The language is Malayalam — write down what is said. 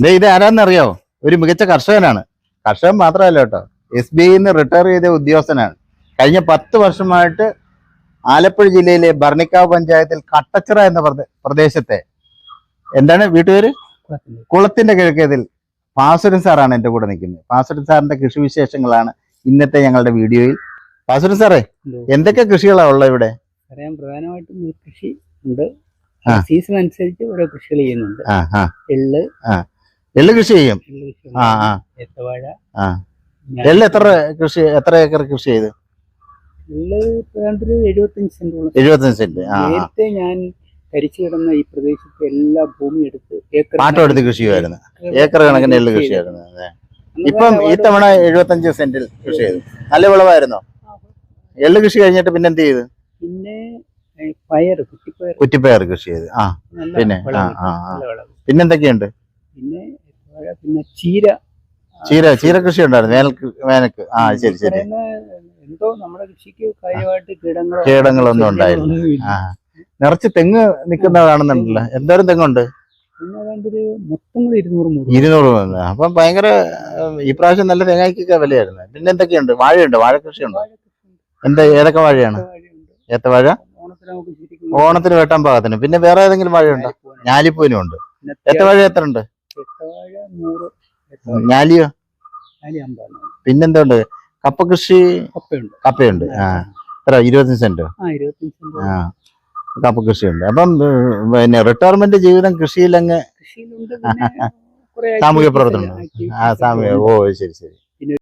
ഇത് ആരാന്നറിയോ? ഒരു മികച്ച കർഷകനാണ്. കർഷകൻ മാത്രമല്ല കേട്ടോ. എസ് ബി ഐന്ന് റിട്ടയർ ചെയ്ത ഉദ്യോഗസ്ഥനാണ്. കഴിഞ്ഞ പത്ത് വർഷമായിട്ട് ആലപ്പുഴ ജില്ലയിലെ ഭരണിക്കാവ് പഞ്ചായത്തിൽ കട്ടച്ചിറ എന്ന പ്രദേശത്തെ എന്താണ് വീട്ടുപേര് കുളത്തിന്റെ കിഴക്കേതിൽ പാസുരൻ സാറാണ് എന്റെ കൂടെ നിൽക്കുന്നത്. പാസുരൻ സാറിന്റെ കൃഷി വിശേഷങ്ങളാണ് ഇന്നത്തെ ഞങ്ങളുടെ വീഡിയോയിൽ. പാസുരൻ സാറേ എന്തൊക്കെ കൃഷികളാണ് ഉള്ളത് ഇവിടെ? പ്രധാനമായിട്ടും നെൽകൃഷി ഉണ്ട്. സീസൺ അനുസരിച്ച് ഓരോ കൃഷികൾ ചെയ്യുന്നുണ്ട്. എൾ എള്ള് എള്ള് കൃഷി ചെയ്യും ആ. ആ. ആ എള്ള് എത്ര കൃഷി എത്ര ഏക്കർ കൃഷി ചെയ്തു? എഴുപത്തഞ്ച് സെന്റ് നേരത്തെ ഞാൻ കരിച്ചു കിടന്ന ഈ പ്രദേശത്തെ എല്ലാ ഭൂമി എടുത്ത് ഏക്കർ പാട്ടം എടുത്ത് കൃഷി ചെയ്യുമായിരുന്നു. ഏക്കർ കണക്കിന് എള്ള് കൃഷി ആയിരുന്നു അതെ. അന്ന് ഇപ്പം ഈ തവണ എഴുപത്തഞ്ച് സെന്റിൽ കൃഷി ചെയ്തു. നല്ല വിളവായിരുന്നോ. എള്ള് കൃഷി കഴിഞ്ഞിട്ട് പിന്നെ എന്ത് ചെയ്തു? പിന്നെ പയർ കുറ്റിപ്പയർ. കുറ്റിപ്പയർ കൃഷി ചെയ്ത്. ആ പിന്നെ, ആ, പിന്നെന്തൊക്കെയുണ്ട് പിന്നെ പിന്നെ ചീര ചീര ചീര കൃഷി ഉണ്ടായിരുന്നു. വേനൽക്ക് വേനൽക്ക് ആ ശരി ശരി. എന്തോ നമ്മുടെ കൃഷിക്ക് കാര്യമായിട്ട് കീടങ്ങളോ കീടങ്ങളൊന്നും ഉണ്ടായില്ല. ആ. നിറച്ച് തെങ്ങ് നിൽക്കുന്ന കാണുന്നുണ്ടല്ലോ എന്തോരം തെങ്ങുണ്ട് ഇരുന്നൂറ് അപ്പം ഭയങ്കര ഈ പ്രാവശ്യം നല്ല തേങ്ങയ്ക്കൊക്കെ വിലയായിരുന്നു. പിന്നെ എന്തൊക്കെയുണ്ട്? വാഴയുണ്ട്? വാഴ കൃഷിയുണ്ട് എന്താ ഏതൊക്കെ വാഴയാണ്? ഏത്തവാഴ ഓണത്തിന് വെട്ടാൻ പാകത്തിന്. പിന്നെ വേറെ ഏതെങ്കിലും വാഴയുണ്ടോ. ഞാലിപ്പൂനും. ഉണ്ട്. ഏത്തവാഴ എത്ര ഉണ്ട്? നൂറ് ഞാലിയോ അമ്പാണ് പിന്നെന്തുണ്ട്? കപ്പ കൃഷി കപ്പയുണ്ട്. കപ്പയുണ്ട്. ആ എത്ര ഇരുപത്തഞ്ച് സെന്റോ? ആ ഇരുപത്തഞ്ച് സെന്റ്. ആ കപ്പ കൃഷിയുണ്ട്. അപ്പം പിന്നെ റിട്ടയർമെന്റ് ജീവിതം കൃഷിയിലങ്ങ് സാമൂഹ്യ പ്രവർത്തനം ആ സാമൂഹ്യ ഓ ശരി ശരി.